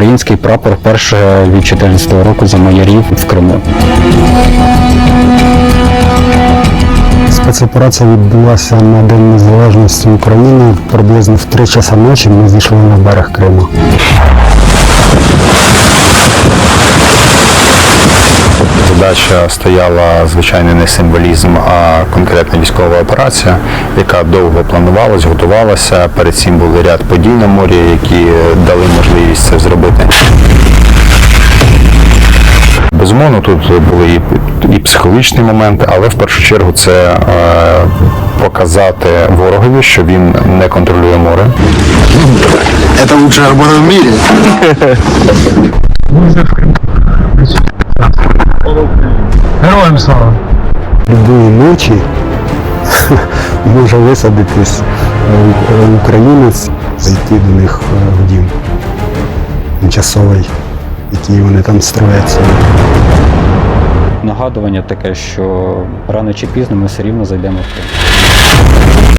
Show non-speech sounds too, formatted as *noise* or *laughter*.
український прапор вперше від 14 року за майорів в Криму. Спецоперація відбулася на День Незалежності України. Приблизно в 3 часа ночі ми зійшли на берег Криму. Задача стояла звичайно не символізм, а конкретна військова операція, яка довго планувалась, готувалася. Перед цим були ряд подій на морі, які Безумовно, тут були і, і психологічні моменти, але в першу чергу це е, показати ворогові, що він не контролює море. Это лучший арбор в мире. Героям слава! Любої ночі *laughs* може висадитись українець, зайти до них е, в дім тимчасовий, який вони там строяться. Нагадування таке, що рано чи пізно ми все рівно зайдемо в Крим.